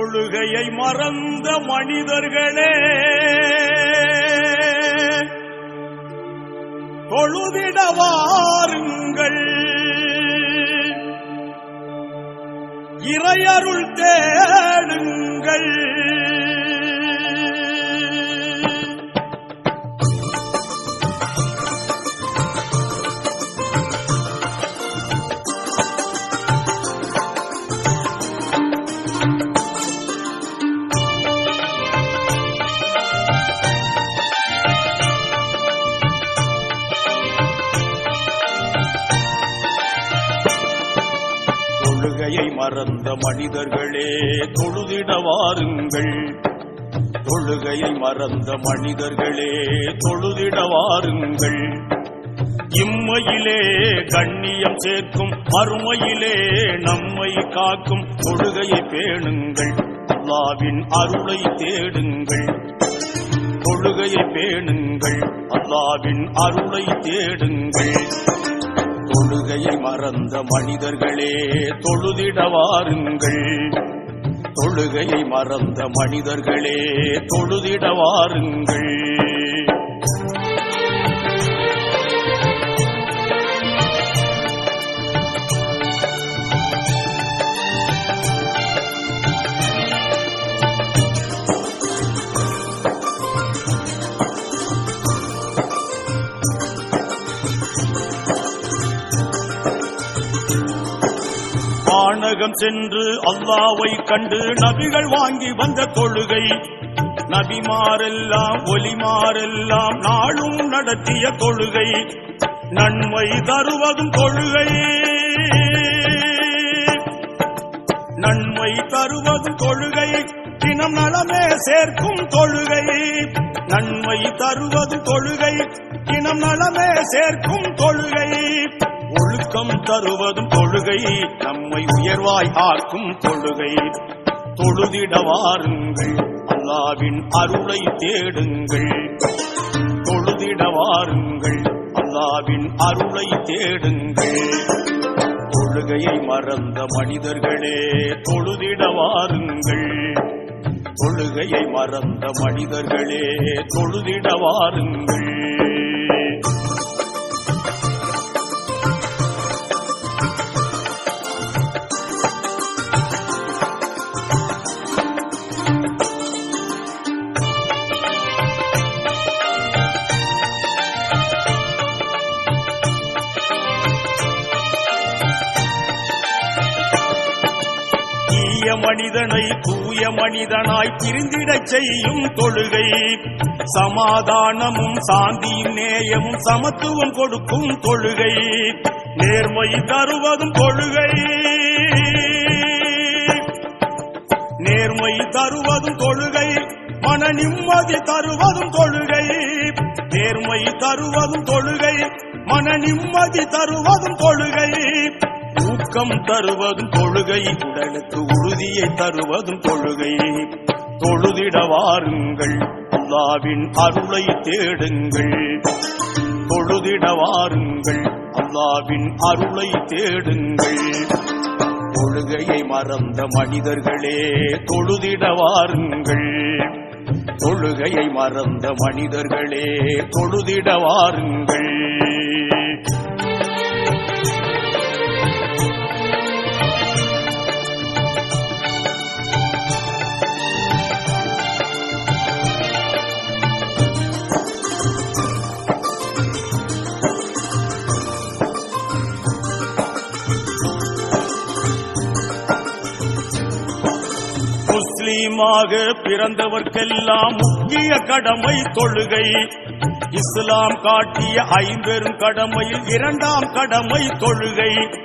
தொழுகையை மறந்த மனிதர்களே. தொழுதிட வாருங்கள் இறையருள் தேடுங்கள். தொழுகையை மறந்த மனிதர்களே தொழுதிட வாருங்கள் தொழுகையை மறந்த மனிதர்களே தொழுதிட வாருங்கள் இம்மையிலே கண்ணியம் சேர்க்கும் மறுமையிலே நம்மை காக்கும் தொழுகையை பேணுங்கள். அல்லாவின் அருளை தேடுங்கள். தொழுகையை பேணுங்கள். அல்லாவின் அருளை தேடுங்கள். தொழுகையை மறந்த மனிதர்களே தொழுதிட வாருங்கள் தொழுகையை மறந்த மனிதர்களே தொழுதிட வாருங்கள் உலகம் சென்று அல்லாவை கண்டு நபிகள் வாங்கி வந்த தொழுகை. நபிமாரெல்லாம் ஒலிமாரெல்லாம் நாளும் நடத்திய தொழுகை. நன்மை தருவதும் தொழுகை. நன்மை தருவதும் தொழுகை. தினம் நலமே சேர்க்கும் தொழுகை. நன்மை தருவதும் தொழுகை. தினம் நலமே சேர்க்கும் தொழுகை. ஒழுக்கம் தருவதும் தொழுகை. நம்மை உயர்வாய் ஆக்கும் தொழுகை. தொழுதிட வாருங்கள் அல்லாவின் அருளை தேடுங்கள். தொழுதிட வாருங்கள் அல்லாவின் அருளை தேடுங்கள். தொழுகையை மறந்த மனிதர்களே தொழுதிட வாருங்கள் தொழுகையை மறந்த மனிதர்களே தொழுதிட வாருங்கள் மனிதனை தூய மனிதனாய் பிரிந்திடச் செய்யும் தொழுகை. சமாதானமும் சாந்தியும் நேயமும் சமத்துவம் கொடுக்கும் தொழுகை. நேர்மை தருவதும் தொழுகை. நேர்மை தருவதும் தொழுகை. மன நிம்மதி தருவதும் தொழுகை. நேர்மை தருவதும் தொழுகை. மன நிம்மதி தருவதும் தொழுகை. ஊக்கம் தருவதும் தொழுகை உடலுக்கு உறுதியை தருவதும் தொழுகை. தொழுதிட வாருங்கள் அல்லாவின் அருளை தேடுங்கள். தொழுதிட வாருங்கள் அல்லாவின் அருளை தேடுங்கள். தொழுகையை மறந்த மனிதர்களே தொழுதிட வாருங்கள். தொழுகையை மறந்த மனிதர்களே தொழுதிட வாருங்கள். முஸ்லிமாக பிறந்தவர்க்கெல்லாம் முக்கிய கடமை தொழுகை. இஸ்லாம் காட்டிய ஐம்பெரும் கடமையில் இரண்டாம் கடமை தொழுகை.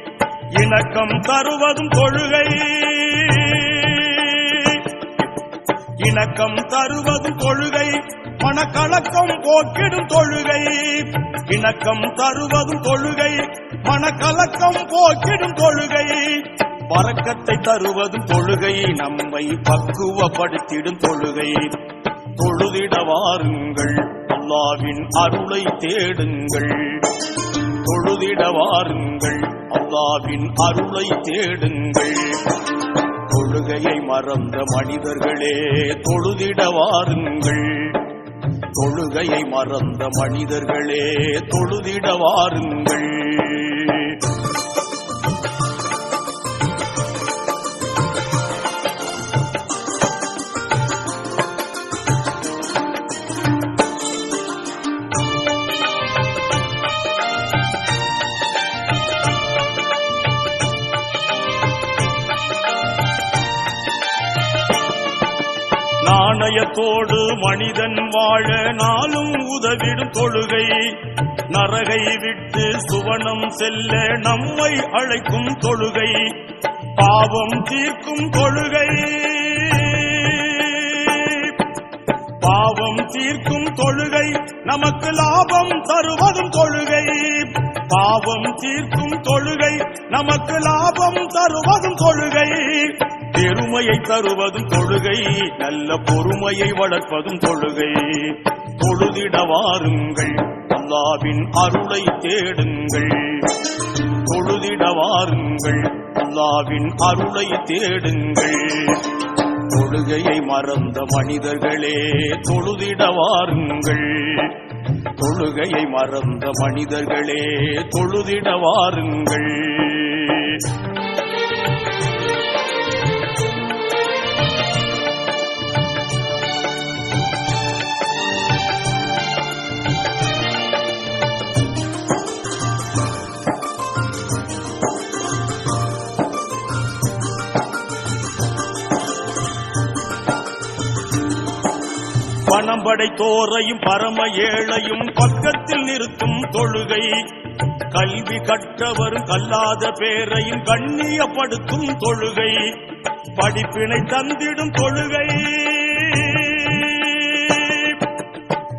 இணக்கம் தருவதும் தொழுகை. இணக்கம் தருவதும் தொழுகை. மனக்கலக்கம் போக்கிடும் தொழுகை. இணக்கம் தருவதும் தொழுகை. மனக்கலக்கம் போக்கிடும் தொழுகை. பறக்கத்தை தருவதும் தொழுகை நம்மை பக்குவப்படுத்திடும் தொழுகை தொழுதிட வாருங்கள் அல்லாவின் அருளை தேடுங்கள். தொழுதிட வாருங்கள் அல்லாவின் அருளை தேடுங்கள். தொழுகையை மறந்த மனிதர்களே தொழுதிட வாருங்கள். தொழுகையை மறந்த மனிதர்களே தொழுதிட வாருங்கள். நாணயத்தோடு மனிதன் வாழ நாளும் உதவிடும் தொழுகை. நரகை விட்டு சுவனம் செல்ல நம்மை அழைக்கும் தொழுகை. பாவம் தீர்க்கும் தொழுகை. பாவம் தீர்க்கும் தொழுகை. நமக்கு லாபம் தருவதும் தொழுகை. பாவம் தீர்க்கும் தொழுகை. நமக்கு லாபம் தருவதும் தொழுகை. பெருமையை தருவதும் தொழுகை நல்ல பொறுமையை வளர்ப்பதும் தொழுகை. தொழுதிட வாருங்கள் அல்லாவின் அருளை தேடுங்கள். தொழுதிட வாருங்கள் அல்லாவின் அருளை தேடுங்கள். தொழுகையை மறந்த மனிதர்களே தொழுதிட வாருங்கள். தொழுகையை மறந்த மனிதர்களே தொழுதிட வாருங்கள். பணம் படைத்தோரையும் பரம ஏழையும் பக்கத்தில் நிறுத்தும் தொழுகை. கல்வி கற்றவரும் கல்லாத பேரையும் கண்ணியப்படுத்தும் தொழுகை. படிப்பினை தந்திடும் தொழுகை.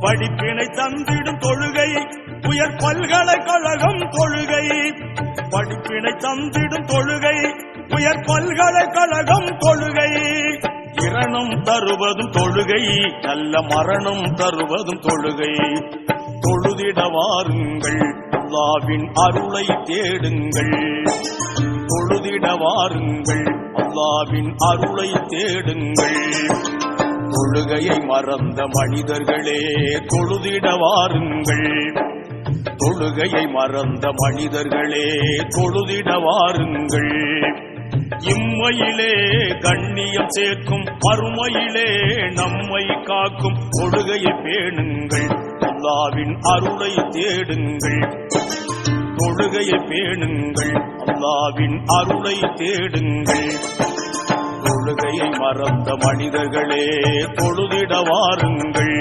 படிப்பினை தந்திடும் தொழுகை. உயர் பல்கலைக்கழகம் தொழுகை. படிப்பினை தந்திடும் தொழுகை. உயர் பல்கலைக்கழகம் தொழுகை. மரணம் தருவதும் தொழுகை. நல்ல மரணம் தருவதும் தொழுகை. தொழுதிட வாருங்கள். அல்லாவின் அருளை தேடுங்கள். தொழுதிட வாருங்கள். அல்லாவின் அருளை தேடுங்கள். தொழுகையை மறந்த மனிதர்களே தொழுதிட வாருங்கள். தொழுகையை மறந்த மனிதர்களே தொழுதிட வாருங்கள். இம்மையிலே கண்ணியம் சேர்க்கும் மறுமையிலே நம்மை காக்கும். தொழுகையை பேணுங்கள் அல்லாவின் அருளை தேடுங்கள். தொழுகையை பேணுங்கள் அல்லாவின் அருளை தேடுங்கள். தொழுகையை மறந்த மனிதர்களே தொழுதிட வாருங்கள்.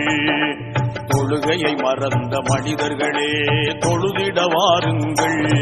தொழுகையை மறந்த மனிதர்களே தொழுதிட வாருங்கள்.